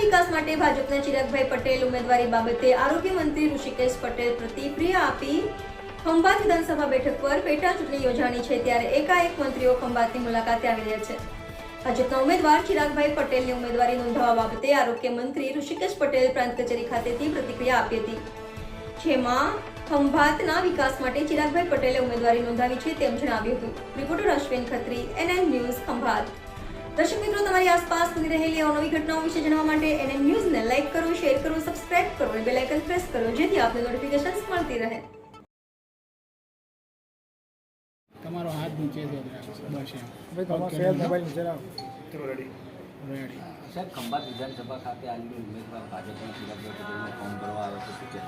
વિકાસ માટે ભાજપના ચિરાગભાઈ પટેલ ઉમેદવારી બાબતે આરોગ્ય મંત્રી ઋષિકેશ પટેલ પ્રતિક્રિયા આપી ખંભાત વિધાનસભા બેઠક પર પેટા ચૂંટણી યોજાણી છે, ત્યારે એકાએક મંત્રીઓ ખંભાતની મુલાકાતે આવી રહ્યા છે. ભાજપના ઉમેદવાર ચિરાગભાઈ પટેલની ઉમેદવારી નોંધાવવા બાબતે આરોગ્ય મંત્રી ઋષિકેશ પટેલ પ્રાંત કચેરી ખાતેથી પ્રતિક્રિયા આપી હતી. જેમાં ખંભાતના વિકાસ માટે ચિરાગભાઈ પટેલે ઉમેદવારી નોંધાવી છે તેમ જણાવ્યું હતું. Reporter Ashwin Khatri, NN news Khambhat. દર્શક મિત્રો, તમારી આસપાસ બની રહેલી અવનવી ઘટનાઓ વિશે જાણવા માટે એનએન ન્યૂઝને લાઇક કરો, શેર કરો, સબસ્ક્રાઇબ કરો અને બેલ પ્રેસ કરો, જેથી આપને નોટિફિકેશન્સ મળતી રહે. તમારો હાથ નીચે જ બસ એમ? મોબાઈલ નીચે રાખો રેડી સાહેબ ખંભાત વિધાનસભા ખાતે આજની ઉમેદવાર ભાજપના ફોર્મ ભરવા આવે છે શું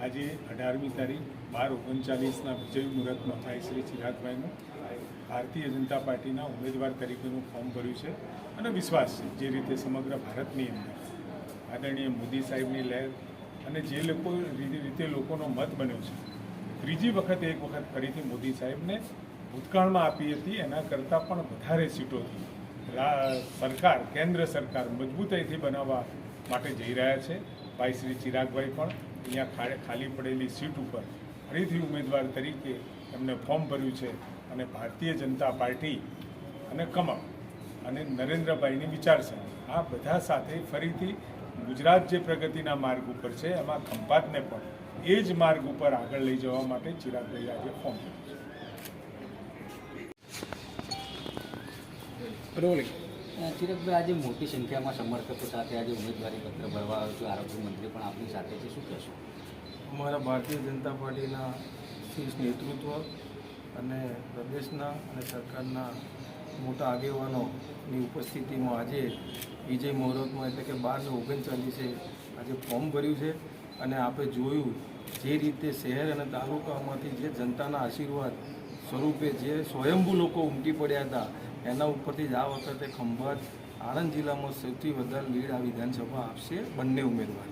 આજે અઢારમી તારીખ બાર ઓગણચાલીસના વિજય મુહૂર્તમાં ભાઈ શ્રી ચિરાગભાઈનું. ભારતીય જનતા પાર્ટીના ઉમેદવાર તરીકેનું ફોર્મ ભર્યું છે. અને વિશ્વાસ છે જે રીતે સમગ્ર ભારતની અંદર આદરણીય મોદી સાહેબની લહેર અને જે લોકો રીતે રીતે લોકોનો મત બન્યો છે ત્રીજી વખત એક વખત ફરીથી મોદી સાહેબને ભૂતકાળમાં આપી હતી. એના કરતાં પણ વધારે સીટોથી સરકાર, કેન્દ્ર સરકાર મજબૂતાઈથી બનાવવા માટે જઈ રહ્યા છે. ભાઈ શ્રી ચિરાગભાઈ પણ અહીંયા ખાલી પડેલી સીટ ઉપર ફરીથી ઉમેદવાર તરીકે એમને ફોર્મ ભર્યું છે અને ભારતીય જનતા પાર્ટી અને કમળ અને નરેન્દ્રભાઈની વિચારસરણી. આ બધા સાથે ફરીથી ગુજરાત જે પ્રગતિના માર્ગ ઉપર છે, એમાં ખંભાતને પણ એ જ માર્ગ ઉપર આગળ લઈ જવા માટે ચિરાગભાઈ આજે ફોર્મ ભર્યું છે. રોલિંગ આજે મોટી સંખ્યામાં સમર્થકો સાથે આજે ઉમેદવારી પત્ર ભરવા આવ્યો છું. આરોગ્ય મંત્રી પણ આપની સાથે છે. શું કહેશો? અમારા ભારતીય જનતા પાર્ટીના શીર્ષ નેતૃત્વ અને પ્રદેશના અને સરકારના મોટા આગેવાનોની ઉપસ્થિતિમાં આજે વિજય મુહૂર્તમાં એટલે કે બાર ને ઓગણચાલીસે આજે ફોર્મ ભર્યું છે અને આપણે જોયું જે રીતે શહેર અને તાલુકામાંથી જે જનતાના આશીર્વાદ સ્વરૂપે જે સ્વયંભૂ લોકો ઉમટી પડ્યા હતા, એના ઉપરથી જ આ વખતે ખંભાત આણંદ જિલ્લામાં સૌથી વધારે લીડ આ વિધાનસભા આપશે બંને ઉમેદવાર